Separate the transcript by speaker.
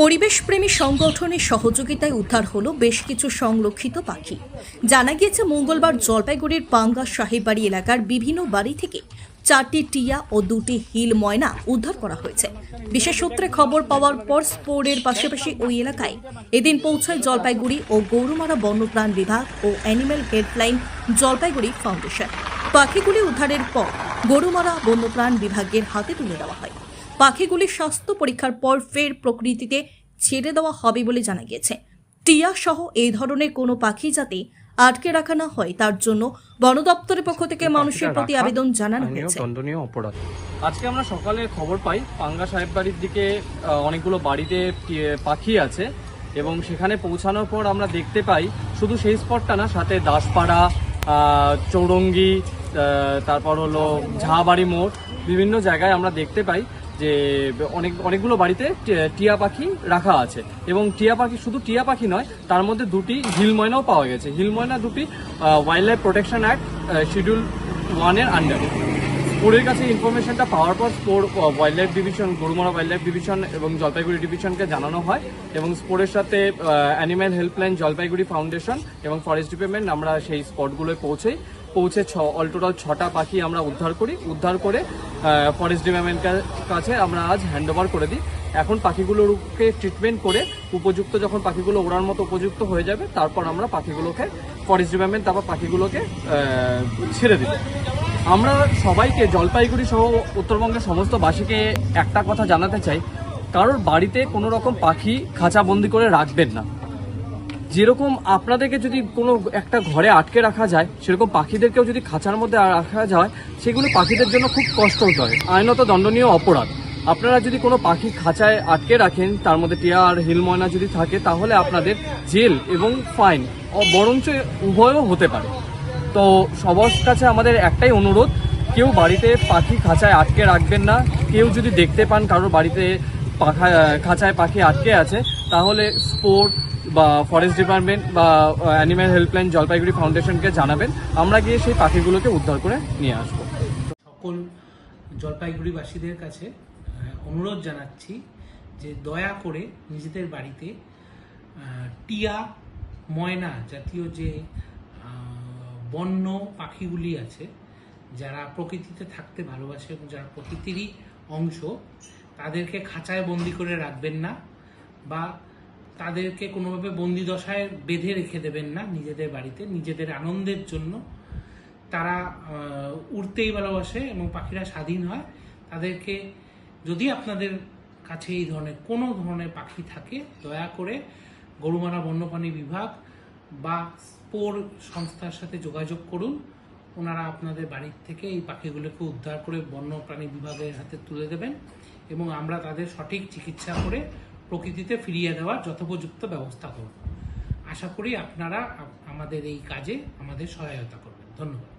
Speaker 1: পরিবেশপ্রেমী সংগঠনের সহযোগিতায় উদ্ধার হলো বেশ কিছু সংরক্ষিত পাখি। জানা গিয়েছে, মঙ্গলবার জলপাইগুড়ির পাঙ্গা সাহেববাড়ি এলাকার বিভিন্ন বাড়ি থেকে চারটি টিয়া ও দুটি হিল ময়না উদ্ধার করা হয়েছে। বিশেষ সূত্রে খবর পাওয়ার পর স্পোর্ডের পাশাপাশি ওই এলাকায় এদিন পৌঁছায় জলপাইগুড়ি ও গৌরমারা বন্যপ্রাণ বিভাগ ও অ্যানিম্যাল হেল্পলাইন জলপাইগুড়ি ফাউন্ডেশন। পাখিগুলি উদ্ধারের পর গরুমারা বন্যপ্রাণ বিভাগের হাতে তুলে দেওয়া হয়। পাখিগুলির স্বাস্থ্য পরীক্ষার পর ফের প্রকৃতিতে ছেড়ে দেওয়া হবে বলে জানা গিয়েছে। টিয়া সহ এই ধরনের কোনো পাখি যাতে আটকে রাখা না হয় তার জন্য বন দপ্তরের পক্ষ থেকে মানুষের প্রতি আবেদন জানানো হয়েছে।
Speaker 2: দণ্ডনীয় অপরাধ।
Speaker 3: আজকে আমরা সকালে খবর পাই পাঙ্গা সাহেব বাড়ির দিকে আহ, অনেকগুলো বাড়িতে পাখি আছে এবং সেখানে পৌঁছানোর পর আমরা দেখতে পাই শুধু সেই স্পটটা না সাথে দাসপাড়া আহ, চৌরঙ্গি আহ, তারপর হলো ঝাবাড়ি মোড় বিভিন্ন জায়গায় আমরা দেখতে পাই যে অনেক, অনেকগুলো বাড়িতে টিয়া পাখি রাখা আছে। এবং টিয়া পাখি শুধু টিয়া পাখি নয়, তার মধ্যে দুটি হিল ময়নাও পাওয়া গেছে। হিল ময়না দুটি wildlife protection act schedule ওয়ানের আন্ডারে স্পোরের কাছে ইনফরমেশনটা পাওয়ার পর spore wildlife division Gorumara wildlife division এবং জলপাইগুড়ি ডিভিশনকে জানানো হয় এবং স্পোরের সাথে অ্যানিম্যাল হেল্পলাইন জলপাইগুড়ি ফাউন্ডেশন এবং ফরেস্ট ডিপার্টমেন্ট আমরা সেই স্পটগুলোয় পৌঁছাই পৌঁছে ছ অল টোটাল ছটা পাখি আমরা উদ্ধার করি, উদ্ধার করে ফরেস্ট ডিপার্টমেন্টের কাছে আমরা আজ হ্যান্ড ওভার করে দিই। এখন পাখিগুলোকে ট্রিটমেন্ট করে উপযুক্ত যখন পাখিগুলো ওড়ার মতো উপযুক্ত হয়ে যাবে, তারপর আমরা পাখিগুলোকে ফরেস্ট ডিপার্টমেন্ট তারপর পাখিগুলোকে ছেড়ে দিবে আমরা সবাইকে, জলপাইগুড়ি সহ উত্তরবঙ্গের সমস্ত বাসীকে একটা কথা জানাতে চাই। কারোর বাড়িতে কোনো রকম পাখি খাঁচাবন্দি করে রাখবেন না। যেরকম আপনাদেরকে যদি কোনো একটা ঘরে আটকে রাখা যায়, সেরকম পাখিদেরকেও যদি খাঁচার মধ্যে রাখা যায়, সেগুলো পাখিদের জন্য খুব কষ্ট হতে হয় আইনত দণ্ডনীয় অপরাধ। আপনারা যদি কোনো পাখি খাঁচায় আটকে রাখেন, তার মধ্যে টিয়ার আর হিল ময়না যদি থাকে, তাহলে আপনাদের জেল এবং ফাইন বরঞ্চ উভয়ও হতে পারে। তো সবার কাছে আমাদের একটাই অনুরোধ, কেউ বাড়িতে পাখি খাঁচায় আটকে রাখবেন না। কেউ যদি দেখতে পান কারোর বাড়িতে পাখা, খাঁচায় পাখি আটকে আছে, তাহলে স্পোর্ট বা ফরেস্ট ডিপার্টমেন্ট বা অ্যানিম্যাল হেল্পলাইন জলপাইগুড়ি ফাউন্ডেশনকে জানাবেন। আমরা গিয়ে সেই পাখিগুলোকে উদ্ধার করে নিয়ে আসব।
Speaker 4: সকল জলপাইগুড়িবাসীদের কাছে অনুরোধ জানাচ্ছি যে দয়া করে নিজেদের বাড়িতে টিয়া, ময়না জাতীয় যে বন্য পাখিগুলি আছে, যারা প্রকৃতিতে থাকতে ভালোবাসে এবং যারা প্রকৃতিরই অংশ, তাদেরকে খাঁচায় বন্দি করে রাখবেন না বা তাদেরকে কোনোভাবে বন্দি দশায় বেঁধে রেখে দেবেন না নিজেদের বাড়িতে, নিজেদের আনন্দের জন্য। তারা উড়তেই ভালোবাসে এবং পাখিরা স্বাধীন হয়। তাদেরকে যদি আপনাদের কাছে এই ধরনের কোনো ধরনের পাখি থাকে, দয়া করে গরুমারা বন্যপ্রাণী বিভাগ বা স্পোর সংস্থার সাথে যোগাযোগ করুন। ওনারা আপনাদের বাড়ির থেকে এই পাখিগুলোকে উদ্ধার করে বন্যপ্রাণী বিভাগের হাতে তুলে দেবেন এবং আমরা তাদের সঠিক চিকিৎসা করে প্রকৃতিতে ফিরিয়ে দেওয়ার যথোপযুক্ত ব্যবস্থা করব। আশা করি আপনারা আমাদের এই কাজে আমাদের সহায়তা করবেন। ধন্যবাদ।